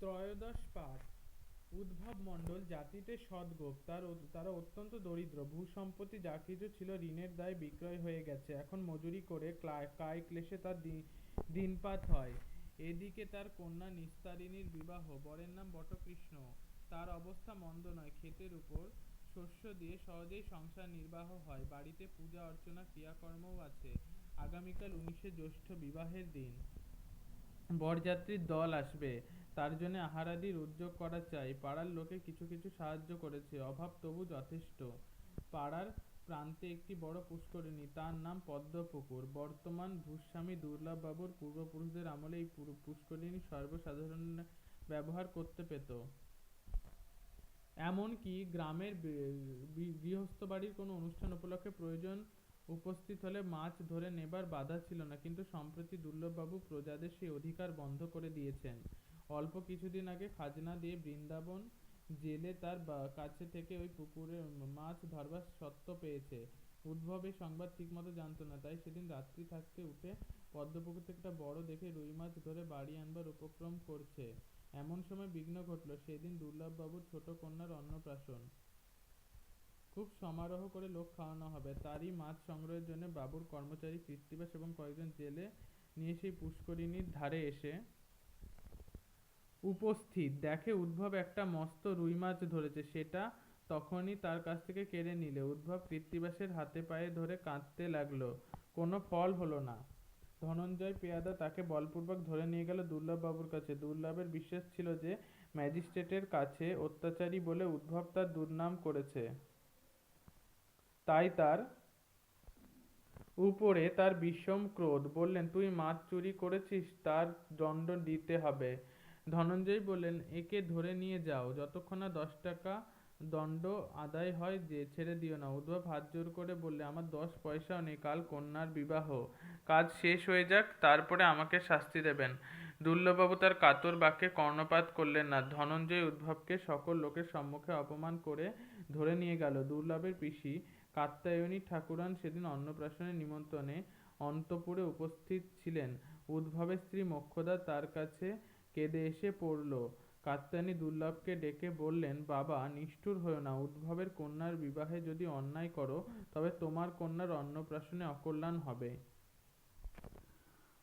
ত্রয়োদশ পাঠ উদ্ভব মণ্ডল জাতিতে সদ্গোপ। তার তারা অত্যন্ত দরিদ্র। ভূসম্পত্তি যা কিছু ছিল ঋণের দায়ে বিক্রয় হয়ে গেছে। এখন মজুরি করে কায় ক্লেশে তার দিনপাত হয়। এদিকে তার কন্যা নিস্তারিণীর বিবাহ। বরের নাম বটকৃষ্ণ। তার অবস্থা মন্দ নয়। ক্ষেতের উপর শস্য দিয়ে সহজেই সংসার নির্বাহ হয়। বাড়িতে পূজা অর্চনা ক্রিয়াকর্মও আছে। আগামীকাল উনিশে জ্যৈষ্ঠ বিবাহের দিন। বরযাত্রীর দল আসবে। তার জন্য আহারাদির উদ্যোগ করা চাই। পাড়ার লোকে কিছু কিছু সাহায্য করেছে, অভাব তবু যথেষ্ট। পাড়ার প্রান্তে একটি বড় পুষ্করিণী, তার নাম পদ্মপুকুর। বর্তমান ভূস্বামী দুর্লভবাবুর পূর্বপুরুষদের আমলে এই পুষ্করিণী সর্বসাধারণ ব্যবহার করতে পেত। এমনকি গ্রামের গৃহস্থ বাড়ির কোনো অনুষ্ঠান উপলক্ষে প্রয়োজন উপস্থিত হলে মাছ ধরে নেবার বাধা ছিল না, কিন্তু সম্প্রতি দুর্লভবাবু প্রজাদের সেই অধিকার বন্ধ করে দিয়েছেন। অল্প কিছুদিন আগে খাজনা দিয়ে বৃন্দাবন জেলে তার কাছে থেকে ওই পুকুরে মাছ ধরবার সত্ত্ব পেয়েছে। উদ্ভব এই সংবাদ ঠিকমতো জানতো না, তাই সেদিন রাত্রি থাকতে উঠে পদ্মপুকুর থেকে একটা বড় দেখে রুই মাছ ধরে বাড়ি আনবার উপক্রম করছে। এমন সময় বিঘ্ন ঘটল, সেদিন দুর্লভবাবুর ছোট কন্যার অন্নপ্রাশন। খুব সমারোহ করে লোক খাওয়ানো হবে। তারই মাছ সংগ্রহের জন্য বাবুর কর্মচারী কৃত্তিবাস এবং কয়েকজন জেলে নিয়ে সেই পুষ্করিণীর ধারে এসে উপস্থিত। দেখে উদ্ভব একটা মস্ত রুই মাছ ধরেছে। সেটা তখনই তার কাছ থেকে কেড়ে নিলে। উদ্ভব কৃত্তিবাসের হাতে পায়ে ধরে কাঁদতে লাগল। কোনো ফল হলো না। ধনঞ্জয় পেয়াদা তাকে বলপূর্বক ধরে নিয়ে গেল দুর্লভবাবুর কাছে। দুর্লভের বিশ্বাস ছিল যে, ম্যাজিস্ট্রেটের কাছে অত্যাচারী বলে উদ্ভব তার দুর্নাম করেছে। তাই তার উপরে তার বিষম ক্রোধ। বললেন, তুই মাছ চুরি করেছিস, তার দণ্ড দিতে হবে। ধনঞ্জয় বললেন, একে ধরে নিয়ে যাও, যতক্ষণ না দশ টাকা দণ্ড আদায় হয় যে, ছেড়ে দিও না। উদ্ভব হাত জোর করে বললে, আমার দশ পয়সাও নেই, কাল কন্যার বিবাহ। কাজ শেষ হয়ে যাক, তারপরে আমাকে শাস্তি দেবেন। দুর্লভবাবু তার কাতর বাক্যে কর্ণপাত করলেন না। ধনঞ্জয় উদ্ভবকে সকল লোকের সম্মুখে অপমান করে ধরে নিয়ে গেল। দুর্লভের পিসি কাত্যায়নী ঠাকুরান সেদিন অন্নপ্রাশনের নিমন্ত্রণে অন্তপুরে উপস্থিত ছিলেন। উদ্ভবের স্ত্রী মোক্ষদা তার কাছে কেঁদে এসে পড়ল। কাত্যায়নী দুর্লভকে ডেকে বললেন, বাবা, নিষ্ঠুর হয়ো না। উদ্ভবের কন্যার বিবাহে যদি অন্যায় করো, তবে তোমার কন্যার অন্নপ্রাশনে অকল্যাণ হবে।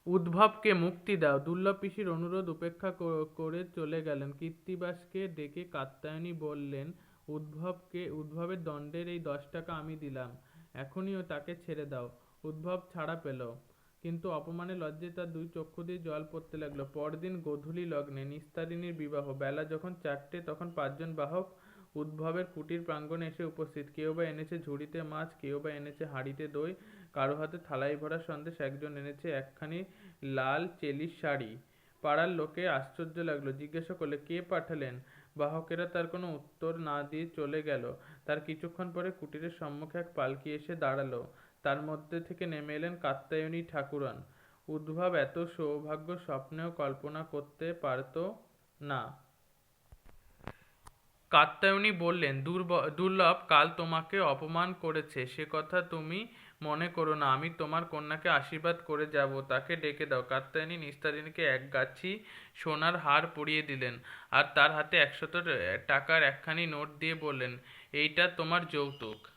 উদ্ভবকে মুক্তি দাও। দুর্লভ পিসির অনুরোধ উপেক্ষা করে চলে গেলেন। কৃত্তিবাসকে ডেকে কাত্যায়নী বললেন, উদ্ভবকে, উদ্ভবের দণ্ডের এই দশ টাকা আমি দিলাম। এখনই তাকে ছেড়ে দাও। উদ্ভব ছাড়া পেল। কিন্তু অপমানে লজ্জায় তার দুই চক্ষু দিয়ে জল পড়তে লাগল। পরদিন গোধূলি লগ্নে নিস্তারিণীর বিবাহ। বেলা যখন চারটে, তখন পাঁচজন বাহক উদ্ভবের কুটির প্রাঙ্গণে এসে উপস্থিত। কেউ বা এনেছে ঝুড়িতে মাছ, কেউ বা এনেছে হাঁড়িতে দই, কারও হাতে থালাই ভরা সন্দেশ, একজন এনেছে একখানি লাল চেলির শাড়ি। পাড়ার লোকে আশ্চর্য লাগল, জিজ্ঞাসা করলে, কে পাঠালেন? বাহকেরা তার কোনো উত্তর না দিয়ে চলে গেল। তার কিছুক্ষণ পরে কুটিরের সম্মুখে এক পালকি এসে দাঁড়াল। তার মধ্যে থেকে নেমে এলেন কাত্যায়নী ঠাকুরান। উদ্ভব এত সৌভাগ্য স্বপ্নেও কল্পনা করতে পারত না। কাত্যায়নী বললেন, "দুর্ব- দুর্লভ, কাল তোমাকে অপমান করেছে। সে কথা তুমি মনে করো না। আমি তোমার কন্যাকে আশীর্বাদ করে যাব। তাকে ডেকে দাও। কাত্যায়নী নিস্তারিণীকে এক গাছি সোনার হার পরিয়ে দিলেন আর তার হাতে একশত টাকার একখানি নোট দিয়ে বললেন, এইটা তোমার যৌতুক।